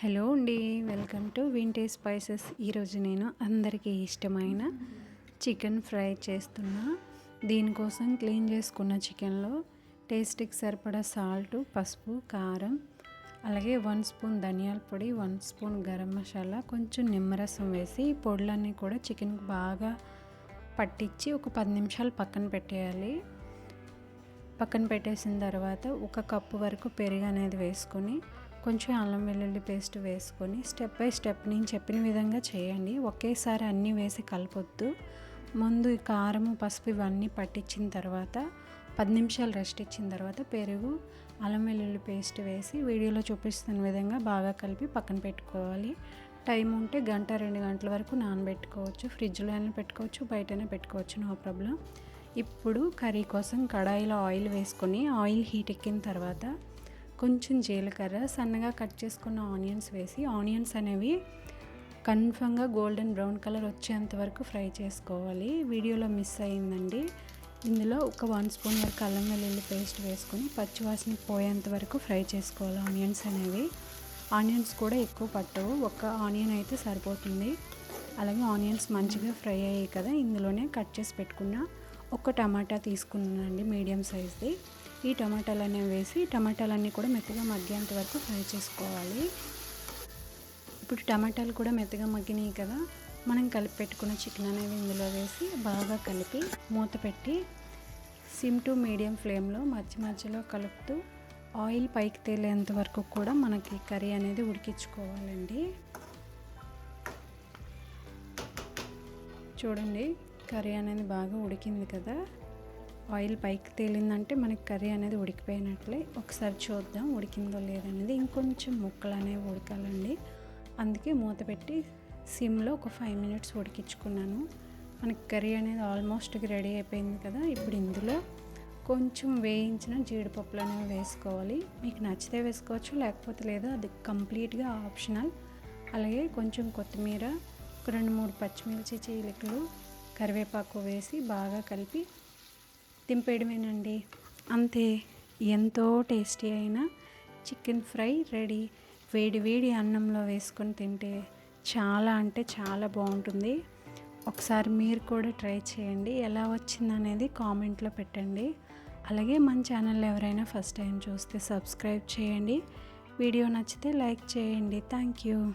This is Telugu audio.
హలో అండి వెల్కమ్ టు వింటేజ్ స్పైసెస్. ఈరోజు నేను అందరికీ ఇష్టమైన చికెన్ ఫ్రై చేస్తున్నా. దీనికోసం క్లీన్ చేసుకున్న చికెన్లో టేస్ట్కి సరిపడా సాల్ట్ పసుపు కారం అలాగే వన్ స్పూన్ ధనియాల పొడి వన్ స్పూన్ గరం మసాలా కొంచెం నిమ్మరసం వేసి పొడులన్నీ కూడా చికెన్కి బాగా పట్టించి ఒక పది నిమిషాలు పక్కన పెట్టేయాలి. పక్కన పెట్టేసిన తర్వాత ఒక కప్పు వరకు పెరుగు అనేది వేసుకొని కొంచెం అల్లం వెల్లుల్లి పేస్ట్ వేసుకొని స్టెప్ బై స్టెప్ నేను చెప్పిన విధంగా చేయండి. ఒకేసారి అన్నీ వేసి కలపొద్దు. ముందు ఈ కారము పసుపు ఇవన్నీ పట్టించిన తర్వాత పది నిమిషాలు రెస్ట్ ఇచ్చిన తర్వాత పెరుగు అల్లం వెల్లుల్లి పేస్ట్ వేసి వీడియోలో చూపిస్తున్న విధంగా బాగా కలిపి పక్కన పెట్టుకోవాలి. టైం ఉంటే గంట రెండు గంటల వరకు నానబెట్టుకోవచ్చు. ఫ్రిడ్జ్లో అయినా పెట్టుకోవచ్చు బయటనే పెట్టుకోవచ్చు నో ప్రాబ్లం. ఇప్పుడు కర్రీ కోసం కడాయిలో ఆయిల్ వేసుకొని ఆయిల్ హీట్ ఎక్కిన తర్వాత కొంచెం జీలకర్ర సన్నగా కట్ చేసుకున్న ఆనియన్స్ వేసి ఆనియన్స్ అనేవి కన్ఫర్మ్గా గోల్డెన్ బ్రౌన్ కలర్ వచ్చేంత వరకు ఫ్రై చేసుకోవాలి. వీడియోలో మిస్ అయిందండి. ఇందులో ఒక వన్ స్పూన్ వరకు అల్లం వెల్లుల్లి పేస్ట్ వేసుకొని పచ్చివాసన పోయేంత వరకు ఫ్రై చేసుకోవాలి ఆనియన్స్ అనేవి. ఆనియన్స్ కూడా ఎక్కువ పట్టవు. ఒక ఆనియన్ అయితే సరిపోతుంది. అలాగే ఆనియన్స్ మంచిగా ఫ్రై అయ్యాయి కదా ఇందులోనే కట్ చేసి పెట్టుకున్న ఒక టమాటా తీసుకున్నానండి మీడియం సైజ్ది. ఈ టమాటాలన్నీ వేసి టమాటాలన్నీ కూడా మెత్తగా మగ్గేంత వరకు ఫ్రై చేసుకోవాలి. ఇప్పుడు టమాటాలు కూడా మెత్తగా మగ్గినాయి కదా మనం కలిపి పెట్టుకున్న చికెన్ అనేది ఇందులో వేసి బాగా కలిపి మూత పెట్టి సిమ్ టు మీడియం ఫ్లేమ్లో మధ్య మధ్యలో కలుపుతూ ఆయిల్ పైకి తేలేంత వరకు కూడా మనకి కర్రీ అనేది ఉడికించుకోవాలండి. చూడండి కర్రీ అనేది బాగా ఉడికింది కదా. ఆయిల్ పైకి తేలిందంటే మనకి కర్రీ అనేది ఉడికిపోయినట్లే. ఒకసారి చూద్దాం ఉడికిందో లేదనేది. ఇంకొంచెం ముక్కలు అనేవి ఉడకాలండి. అందుకే మూత పెట్టి సిమ్లో ఒక ఫైవ్ మినిట్స్ ఉడికించుకున్నాను. మనకి కర్రీ అనేది ఆల్మోస్ట్ రెడీ అయిపోయింది కదా. ఇప్పుడు ఇందులో కొంచెం వేయించిన జీడిపప్పులు అనేవి వేసుకోవాలి. మీకు నచ్చితే వేసుకోవచ్చు లేకపోతే లేదు అది కంప్లీట్గా ఆప్షనల్. అలాగే కొంచెం కొత్తిమీర ఒక రెండు మూడు పచ్చిమిర్చి చీలికలు కరివేపాకు వేసి బాగా కలిపి దింపేయడమేనండి అంతే ఎంతో టేస్టీ అయిన చికెన్ ఫ్రై రెడీ. వేడి వేడి అన్నంలో వేసుకొని తింటే చాలా అంటే చాలా బాగుంటుంది. ఒకసారి మీరు కూడా ట్రై చేయండి. ఎలా వచ్చిందనేది కామెంట్లో పెట్టండి. అలాగే మన ఛానల్ ఎవరైనా ఫస్ట్ టైం చూస్తే సబ్స్క్రైబ్ చేయండి. వీడియో నచ్చితే లైక్ చేయండి. Thank you.